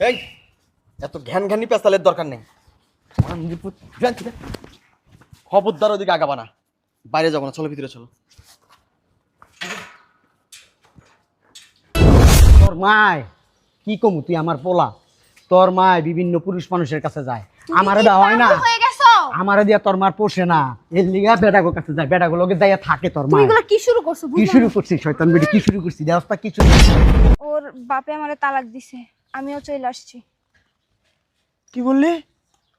এই এত ঘ্যান ঘ্যানি পেঁচালের দরকার নেই। খবরদার ওদিকে আগাবা না। বাইরে যাব না চলো ভিতরে চলো। তোর মায় কি কমু তুই আমার পোলা? তোর মায় বিভিন্ন পুরুষ মানুষের কাছে যায়। আমারে দেওয়া হয় না। হয়ে গেছো? আমারে দিয়া তোর মার পোষে না। এর লিগা বেটাগো কাছে যায়। বেটাগো লোকে যাইয়া থাকে তোর মা এগুলো কি শুরু করছ? কি শুরু। করছিস শয়তান বেটি? কি শুরু করছিস? দেওয়া কি শুরু ওর বাপে আমারে তালাক দিছে। আমিও চলে আসছি। কি বললি?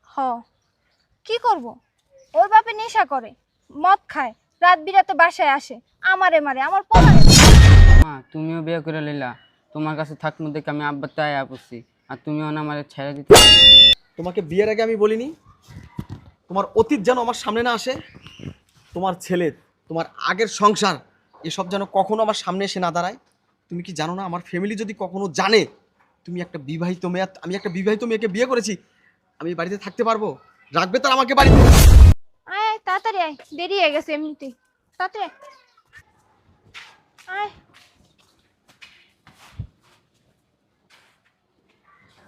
হ। কি করব? ওর বাপে নেশা করে মদ খায় রাত বিরাতে বাসায় আসে আমারে মারে আমার পোলা মা তুমিও বিয়ে করে লইলা। তোমার কাছে থাকব দেখে আমি আব্বার তাই আপসি। আর তুমিও না আমার ছেড়ে দিতে তোমাকে বিয়ের আগে আমি বলিনি? তোমার অতীত যেন আমার সামনে না আসে তোমার ছেলে তোমার আগের সংসার এসব যেন কখনো আমার সামনে এসে না দাঁড়ায়। তুমি কি জানো না আমার ফ্যামিলি যদি কখনো জানে তুমি একটা বিবাহিত মেয়ে আর আমি একটা বিবাহিত মেয়েকে বিয়ে করেছি আমি বাড়িতে থাকতে পারব? রাখবে তার আমাকে বাড়িতে? আয় তাড়াতাড়ি আয় দেরি হয়ে গেছে এমনিতেই তাড়াতাড়ি আয়। আয়।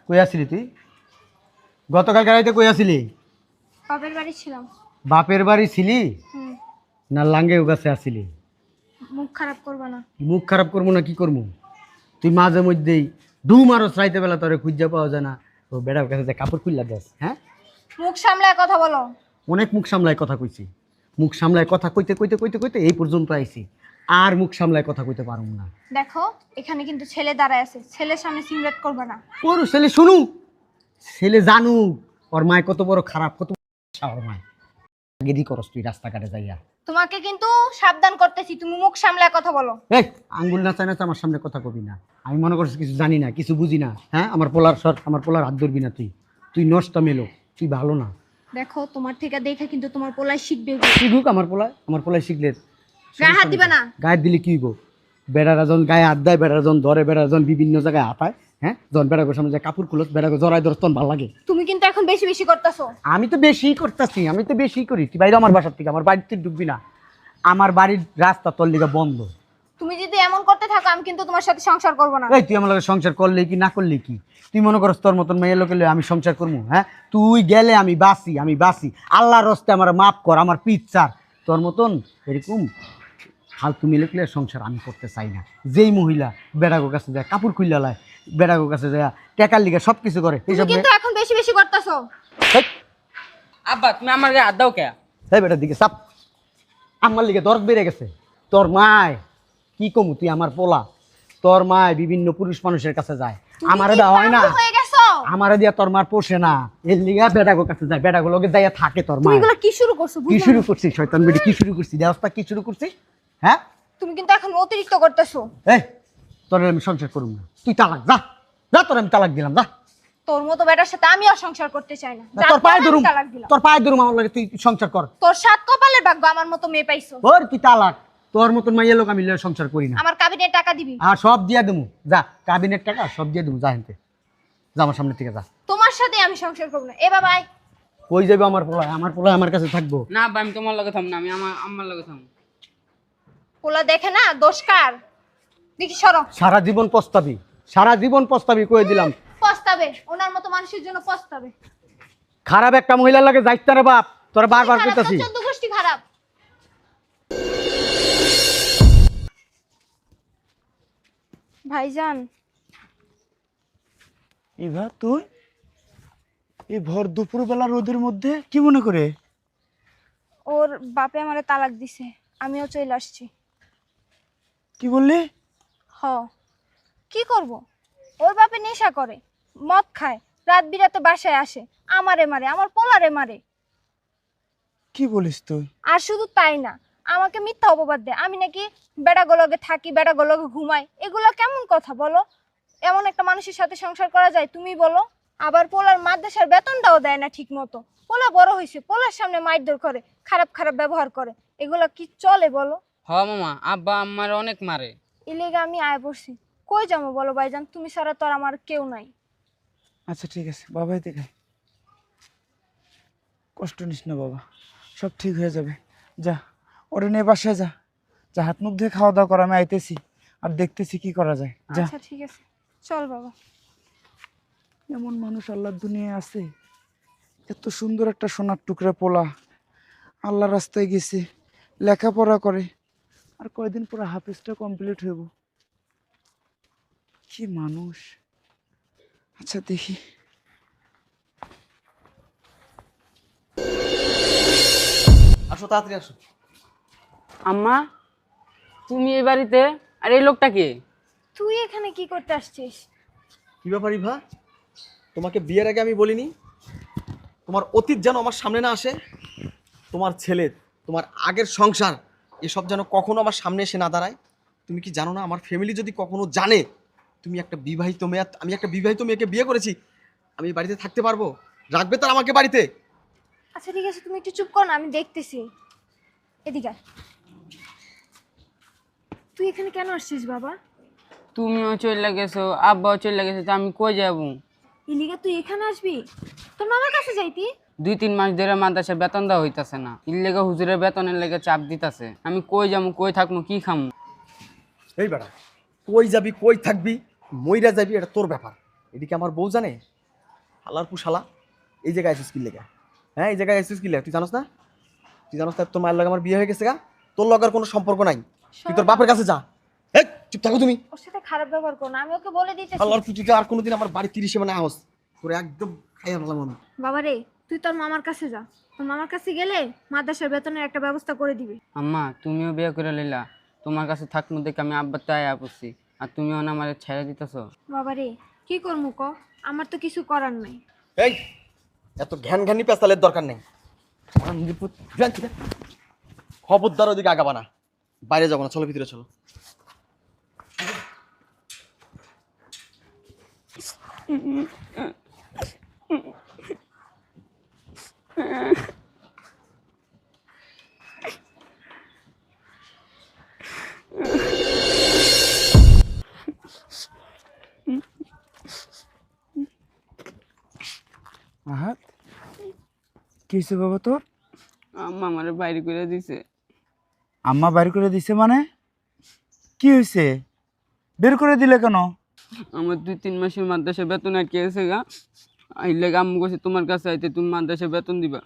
কই আসিলি তুই? গতকাল গাড়িতে কই আসিলি? বাপের বাড়ি ছিলাম। বাপের বাড়ি ছিলি? হুম। না লাঙ্গে কাছে আসিলি? মুখ খারাপ করবা না। মুখ খারাপ করব না কি করব? তুই মাঝে মধ্যেই ডুম আরও চাইতে বেলা তোরে খুঁজা পাওয়া যায় না। তো বেড়ার কাছে যে কাপড় খুললা দেস হ্যাঁ? মুখ সামলায় কথা বলো। অনেক মুখ সামলায় কথা কইছি। মুখ সামলায় কথা কইতে কইতে কইতে কইতে এই পর্যন্ত আইছি। আর মুখ সামলায় কথা কইতে পারুম না। দেখো এখানে কিন্তু ছেলে দাঁড়ায় আছে। ছেলের সামনে সিগারেট করবা না। ওর ছেলে শুনুক ছেলে জানুক। ওর মায় কত বড় খারাপ কত ওর মায়। গেদি করস তুই রাস্তাঘাটে যাইয়া। তোমাকে কিন্তু সাবধান করতেছি তুমি মুখ সামলায় কথা বলো। এই আঙ্গুল নাচা নাচা আমার সামনে কথা কবি না। আমি মনে করছি কিছু জানি না কিছু বুঝি না। হ্যাঁ আমার পোলার সর আমার পোলার হাত ধরবি না তুই। তুই নষ্ট মেলো তুই ভালো না। দেখো তোমার থেকে দেখে কিন্তু তোমার পোলাই শিখবে শিখুক আমার পোলায় আমার পোলায় শিখলে গায়ে হাত দিবা না। গায়ে দিলে কি হইব? বেড়ারা যখন গায়ে হাত দেয় বেড়ারা যখন ধরে বেড়ারা যখন বিভিন্ন জায়গায় হাতায় হ্যাঁ? যখন বেড়াগোর সামনে যে কাপড় খুলত বেড়াগো জড়াই ধরস তখন ভালো লাগে। তুমি কিন্তু এখন বেশি বেশি করতেছো। আমি তো বেশি করতেছি আমি তো বেশি করি। তুই বাইরে আমার বাসার থেকে আমার বাড়িতে ঢুকবি না। আমার বাড়ির রাস্তা তোর লিগে বন্ধ। তুমি যদি এমন করতে থাকো আমি কিন্তু তোমার সাথে সংসার করব না। এই তুই আমার লগে সংসার করলে কি না করলে কি? তুই মনে করস তোর মতন মেয়ে লোকে আমি সংসার করব হ্যাঁ? তুই গেলে আমি বাসি আমি বাসি আল্লাহর রস্তে আমার মাফ কর আমার পিচ্ছার তোর মতন এরকম ফালতু মিলে সংসার আমি করতে চাই না। যেই মহিলা বেড়াগো কাছে যায় কাপড় খুললা লায় বেড়াগো কাছে যায় টেকার লিগে সব কিছু করে। তুমি এইসব কিন্তু এখন বেশি বেশি করতেছো। আব্বা তুমি আমার গায়ে হাত দাও কে? এই বেটার দিকে চাপ। আমার লিগে দরদ বেড়ে গেছে। তোর মায় কি কমু তুই আমার পোলা? তোর মায় বিভিন্ন পুরুষ মানুষের কাছে যায়। আমারে দেওয়া হয় না। আমারে দিয়া তোর মার পোষে না। এর লিগা বেটাগো কাছে যায়। বেটাগো লোকে যাইয়া থাকে তোর মা এগুলো কি শুরু করছ কি শুরু। করছিস শয়তান বেটি? কি শুরু করছিস? দেওয়াটা কি শুরু করছিস? হ্যাঁ? তুমি কিন্তু এখন অতিরিক্ত করতেছো। এই তোর আমি সংসার করুম না। তুই তালাক যা। যা তোর আমি তালাক দিলাম যা। তোর মতো বেটার সাথে আমিও সংসার করতে চাই না। তোর পায়ে ধরুম। তোর পায়ে ধরুম আমার লাগে তুই সংসার কর। তোর সাত কপালের ভাগ্য আমার মতো মেয়ে পাইছো। ওর তুই তালাক? তোর মতন মাইয়া লোক আমি সংসার করি না। আমার কাবিনে টাকা দিবি। আর সব দিয়া দেবো যা কাবিনের টাকা সব দিয়ে দেবো যা হেনতে যা আমার সামনে থেকে যা। তোমার সাথে আমি সংসার করব না। এ বাবাই কই যাবে আমার পোলায়? আমার পোলায় আমার কাছে থাকব। না আমি তোমার লগে থাম না আমি আমার আম্মার লগে থাম। পোলা দেখে না দোষ কার? দেখি সরো। সারা জীবন পস্তাবি। সারা জীবন পস্তাবি কয়ে দিলাম। পস্তাবে। ওনার মতো মানুষের জন্য পস্তাবে। খারাপ একটা মহিলার লাগে যাইতে রে বাপ। তোরা বারবার কইতাছি। চোদ্দ গোষ্ঠী খারাপ। ভাইজান। ইভা তুই? এই ভর দুপুরবেলা রোদের মধ্যে কি মনে করে? ওর বাপে আমারে তালাক দিছে। আমিও চলে আসছি। কি বললি? হ। কি করব? ওর বাপে নেশা করে মদ খায় রাত বিরাতে বাসায় আসে আমারে মারে আমার পোলারে মারে। কি বলিস তুই? আর শুধু তাই না আমাকে মিথ্যা অপবাদ দেয়। আমি নাকি বেড়াগুলোকে থাকি বেড়াগুলোকে ঘুমাই। এগুলো কেমন কথা বলো? এমন একটা মানুষের সাথে সংসার করা যায় তুমি বলো। আবার পোলার মাদ্রাসার বেতনটাও দেয় না ঠিক মতো পোলা বড় হয়েছে পোলার সামনে মারধর করে খারাপ খারাপ ব্যবহার করে। এগুলো কি চলে বলো? হ মামা আব্বা আমার অনেক মারে। ইলেগে আমি আয় পড়ছি কই যাব বলো ভাইজান? তুমি ছাড়া তো আর আমার কেউ নাই। আচ্ছা ঠিক আছে। বাবাই দেখে। কষ্ট নিস না বাবা। সব ঠিক হয়ে যাবে। যা ওরে নিয়ে বাসায় যা। যা হাত মুখ ধুয়ে খাওয়া দাওয়া করা আমি আইতেছি। আর দেখতেছি কি করা যায়। যা। আচ্ছা ঠিক আছে। চল বাবা। এমন মানুষ আল্লাহর দুনিয়ায় আছে। এত সুন্দর একটা সোনার টুকরা পোলা। আল্লাহ রাস্তায় গেছে। লেখাপড়া করে। আর কয়দিন পরে হাফিজটা কমপ্লিট হইব। কি মানুষ। আচ্ছা দেখি। আসো তাড়াতাড়ি আসো। আম্মা তুমি এই বাড়িতে? আর এই লোকটা কে? তুই এখানে কি করতে আসছিস? কি ব্যাপার ইভা? তোমাকে বিয়ের আগে আমি বলিনি? তোমার অতীত যেন আমার সামনে না আসে? তোমার ছেলে তোমার আগের সংসার এসব যেন কখনো আমার সামনে এসে না দাঁড়ায়। তুমি কি জানো না আমার ফ্যামিলি যদি কখনো জানে তুমি একটা বিবাহিত মেয়ে আমি একটা বিবাহিত মেয়েকে বিয়ে করেছি আমি বাড়িতে থাকতে পারব? রাখবে তার আমাকে বাড়িতে? আচ্ছা ঠিক আছে তুমি একটু চুপ কর না আমি দেখতেছি। এদিকে আয়। তুই এখানে কেন আসছিস বাবা? তুমিও চলে গেছো আব্বাও চলে গেছে তো আমি কই যাব? ইলিগা তুই এখানে আসবি? তোর মামার কাছে যাইতি? দুই তিন মাস ধরে মাদ্রাসার বেতন দেওয়া হইতাছে না। ইর লেগে হুজুরের বেতনের লেগে চাপ দিতাছে। আমি কই যাব কই থাকব কি খামু? এই বেটা কই যাবি কই থাকবি মইরা যাবি এটা তোর ব্যাপার। এদিকে আমার বউ জানে? হালার পুশালা। এই জায়গায় আছিস কি লেগা? হ্যাঁ এই জায়গায় আছিস কি লেগা? তুই জানোস না? তুই জানোস না তোর মায়ের লগে আমার বিয়ে হয়ে গেছে গা। তোর লগার কোনো সম্পর্ক নাই। তুই তোর বাপের কাছে যা। এই চুপ থাকো তুমি। ওর সাথে খারাপ ব্যবহার কর না আমি ওকে বলে দিতেছি। আল্লাহর তুই আর কোনোদিন আমার বাড়ি তিরিশে মানে আহস। তোরে একদম খাইয়া ফেলাম আমি। বাবা রে তুই তোর মামার কাছে যা। তোর মামার কাছে গেলে মাদ্রাসার বেতনের একটা ব্যবস্থা করে দিবি। আম্মা তুমিও বিয়ে করে লইলা। তোমার কাছে থাকব দেখে আমি আব্বার তাই পড়ছি আর তুমিও না আমার ছেড়ে দিতেছো। বাবা রে কি করব ক? আমার তো কিছু করার নাই। এই এত ঘ্যান ঘ্যানি পেঁচালের দরকার নেই। খবরদার ওদিকে আগাবা না। বাইরে যাব না চলো ভিতরে চলো। আহাত কি হয়েছে বাবা তোর? আম্মা আমার বাইরে করে দিছে। আম্মা বাইর করে দিছে মানে? কি হয়েছে বের করে দিলে কেন? আমার দুই তিন মাসের মাদ্রাসা বেতন আটকে গেছে গা। আইলে আম্মু কইছে, তোমার কাছে আইতে তুমি মাদ্রাসা বেতন দিবা?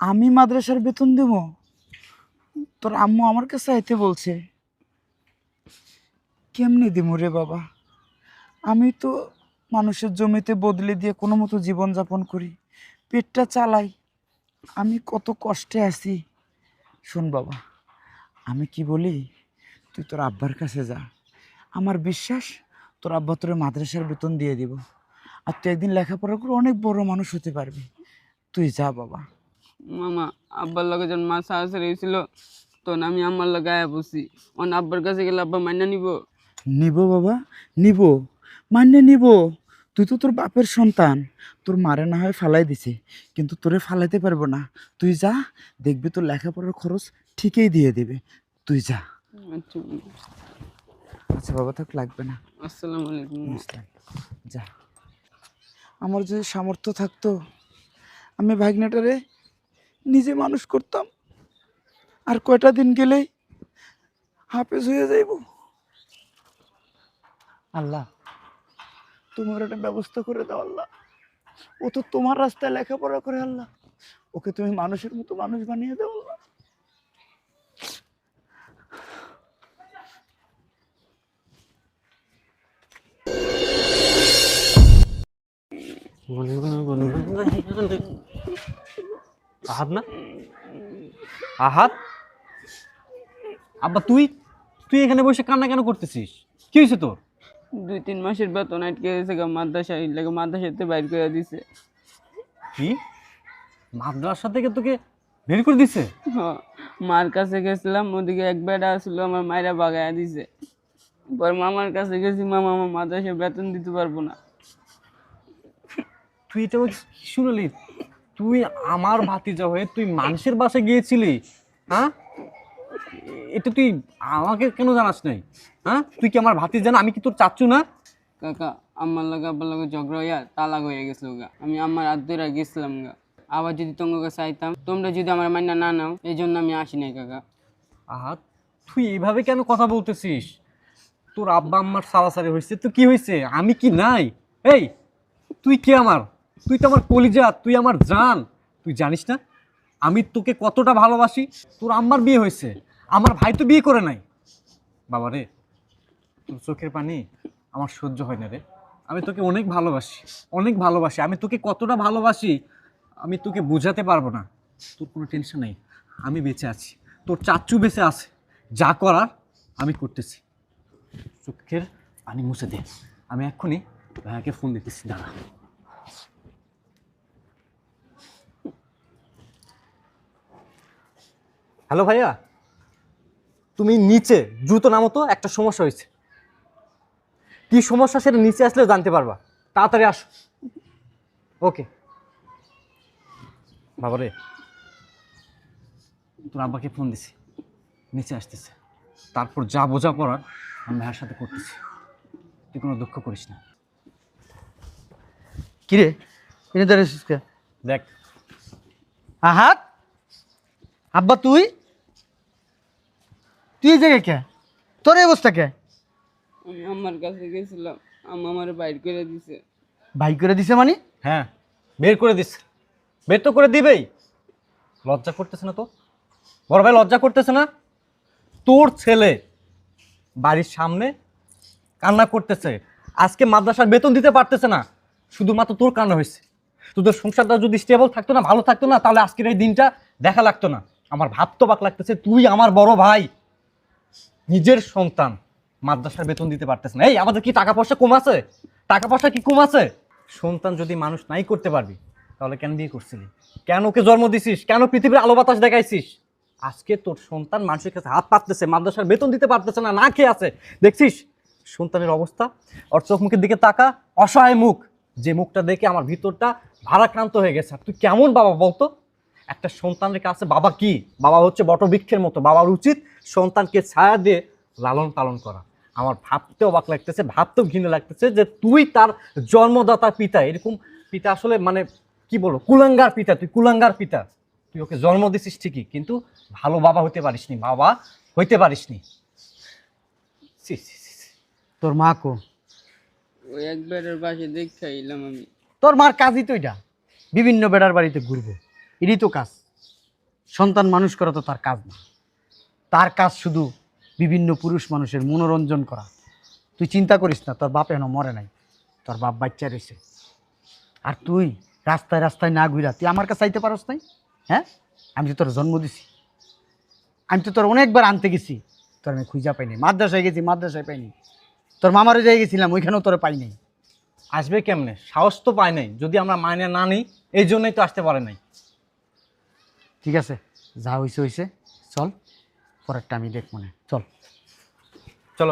আমি মাদ্রাসার বেতন দেব? তোর আম্মু আমার কাছে আইতে বলছে। কেমনি দিমু রে বাবা? আমি তো মানুষের জমিতে বদলে দিয়ে কোনো মতো জীবনযাপন করি, পেটটা চালাই। আমি কত কষ্টে আছি। শোন বাবা, আমি কি বলি? তুই তোর আব্বার কাছে যা। আমার বিশ্বাস, তোর আব্বা তোর মাদ্রাসার বেতন দিয়ে দিব। আর তুই একদিন লেখাপড়া করে অনেক বড় মানুষ হতে পারবি। তুই যা বাবা। মামা আব্বার লগে যখন মা সাহসে রয়েছিল তখন আমি আমার লগে আয়া বসি অন আব্বার কাছে গেলে আব্বা মাইনা নিব। নিব বাবা নিব। মান্য নিব। তুই তো তোর বাপের সন্তান। তোর মারে না হয় ফালাই দিছে কিন্তু তোরে ফালাইতে পারব না। তুই যা দেখবি তোর লেখাপড়ার খরচ ঠিকই দিয়ে দেবে। তুই যা। আচ্ছা আচ্ছা বাবা থাক লাগবে না। আসসালামু আলাইকুম। যা। আমার যদি সামর্থ্য থাকতো আমি ভাগনাটারে নিজে মানুষ করতাম। আর কয়টা দিন গেলেই হাফেজ হয়ে যাইব। আল্লাহ তোমার একটা ব্যবস্থা করে দাও আল্লাহ। ও তো তোমার রাস্তায় লেখাপড়া করে আল্লাহ। ওকে তুমি মানুষের মতো মানুষ বানিয়ে দাও আহাত না? আহাত? আব্বা তুই? তুই এখানে বসে কান্না কেন করতেছিস? কি হয়েছে তোর? দুই তিন মাসের বেতন আটকে গেছে গা মাদ্রাসা লাগে মাদ্রাসাতে বাইর করে দিছে। কি? মাদ্রাসা থেকে তোকে বের করে দিছে? মার কাছে গেছিলাম ওদিকে এক বেটা আসলো আমার মায়েরা বাগায় দিছে। পর মামার কাছে গেছি মামা আমার মাদ্রাসা বেতন দিতে পারব না। তুই এটা কি শুনলি? তুই আমার ভাতিজা হয়ে তুই মানুষের বাসে গিয়েছিলি হ্যাঁ? এটা তুই আমাকে কেন জানাস নাই হ্যাঁ? তুই কি আমার ভাতিজা জানা আমি কি তোর চাচ্ছু না? কাকা আমার লাগে আব্বার লাগে ঝগড়া হইয়া তালাক হয়ে গেছিল গা। আমি আমার আদ্যরা গেছিলাম গা। আবার যদি তোমার কাছে আইতাম তোমরা যদি আমার মাইনা না নাও এই জন্য আমি আসি নাই কাকা। আহাত তুই এইভাবে কেন কথা বলতেছিস? তোর আব্বা আম্মার সারাসারি হয়েছে তো কি হয়েছে আমি কি নাই? এই তুই কে আমার? তুই তো আমার কলিজা, তুই আমার জান। তুই জানিস না? আমি তোকে কতটা ভালোবাসি। তোর আম্মার বিয়ে হয়েছে। আমার ভাই তো বিয়ে করে নাই। বাবা রে, তোর চোখের পানি আমার সহ্য হয় না রে। আমি তোকে অনেক ভালোবাসি অনেক ভালোবাসি। আমি তোকে কতটা ভালোবাসি, আমি তোকে বোঝাতে পারব না। তোর কোনো টেনশন নেই। আমি বেঁচে আছি। তোর চাচ্চু বেঁচে আছে। যা করার আমি করতেছি। চোখের পানি মুছে দে। আমি এক্ষুনি ভাইয়াকে ফোন দিতেছি। দাঁড়া। হ্যালো ভাইয়া তুমি নিচে দ্রুত নামো তো একটা সমস্যা হয়েছে। কি সমস্যা সেটা নিচে আসলে জানতে পারবা। তাড়াতাড়ি আসো। ওকে। বাবারে তোর আব্বাকে ফোন দিছি। নিচে আসতেছে। তারপর যা বোঝা পড়ার আমি ভাইয়ের সাথে করতেছি। তুই কোনো দুঃখ করিস না। কিরে এনে দাঁড়িয়েছিস দেখ। আহাত! আব্বা তুই? তুই এই জায়গায় কে? তোর এই অবস্থা কে? আমি আমার কাছে গেছিলাম। আম্মা আমার বাইর করে দিছে। ভাই করে দিছে মানে? হ্যাঁ বের করে দিচ্ছে বের তো করে দিবেই। লজ্জা করতেছে না তো? বড় ভাই লজ্জা করতেছে না? তোর ছেলে বাড়ির সামনে কান্না করতেছে। আজকে মাদ্রাসার বেতন দিতে পারতেছে না। শুধুমাত্র তোর কান্না হয়েছে। তোদের সংসারটা যদি স্টেবল থাকতো না ভালো থাকতো না তাহলে আজকের এই দিনটা দেখা লাগতো না। আমার ভাবতো বাক লাগতেছে তুই আমার বড় ভাই। নিজের সন্তান মাদ্রাসার বেতন দিতে পারতেছে না। এই, আমাদের কি টাকা পয়সা কম আছে? টাকা পয়সা কি কম আছে? সন্তান যদি মানুষ নাই করতে পারবি, তাহলে কেন বিয়ে করছিলি? কেন ওকে জন্ম দিছিস? কেন পৃথিবীর আলো বাতাস দেখাইছিস? আজকে তোর সন্তান মানুষের কাছে হাত পাততেছে, মাদ্রাসার বেতন দিতে পারতেছে না না খেয়ে আছে। দেখছিস? সন্তানের অবস্থা, ওর চোখ মুখের দিকে তাকা, অসহায় মুখ। যে মুখটা দেখে আমার ভিতরটা ভারাক্রান্ত হয়ে গেছে। তুই কেমন বাবা বলতো? একটা সন্তানের কাছে বাবা কি? বাবা হচ্ছে বটবৃক্ষের মতো। বাবার উচিত সন্তানকে ছায়া দিয়ে লালন পালন করা। আমার ভাবতে অবাক লাগতেছে ভাবতেও ঘৃণা লাগতেছে যে তুই তার জন্মদাতা পিতা এরকম পিতা আসলে মানে কি বলব কুলাঙ্গার পিতা তুই কুলাঙ্গার পিতা। তুই ওকে জন্ম দিছিস ঠিকই কিন্তু ভালো বাবা হতে পারিসনি বাবা হইতে পারিসনি। তোর মা কো? ওই একবারের বাসে দেখে এলাম আমি। তোর মার কাজই তো এটা। বিভিন্ন বেড়ার বাড়িতে ঘুরবো। এরই তো কাজ। সন্তান মানুষ করা তো তার কাজ না। তার কাজ শুধু বিভিন্ন পুরুষ মানুষের মনোরঞ্জন করা। তুই চিন্তা করিস না, তোর বাপ এখনও মরে নাই। তোর বাপ বাচ্চা রয়েছে। আর তুই রাস্তায় রাস্তায় না ঘুরা, তুই আমার কাছে আইতে পারস নাই? হ্যাঁ? আমি তো তোর জন্ম দিছি। আমি তো তোর অনেকবার আনতে গেছি। তোর আমি খুঁজা পাইনি। মাদ্রাসায় গেছি, মাদ্রাসায় পাইনি। তোর মামারও যাই গেছিলাম, ওইখানেও তোর পাই নাই। আসবে কেমনে? সাহস তো পায় নাই। যদি আমরা মাইনে না নিই, এই জন্যই তো আসতে পারে নাই। ঠিক আছে যা হয়েছে হয়েছে চল পরেরটা আমি দেখ না চলো। চল।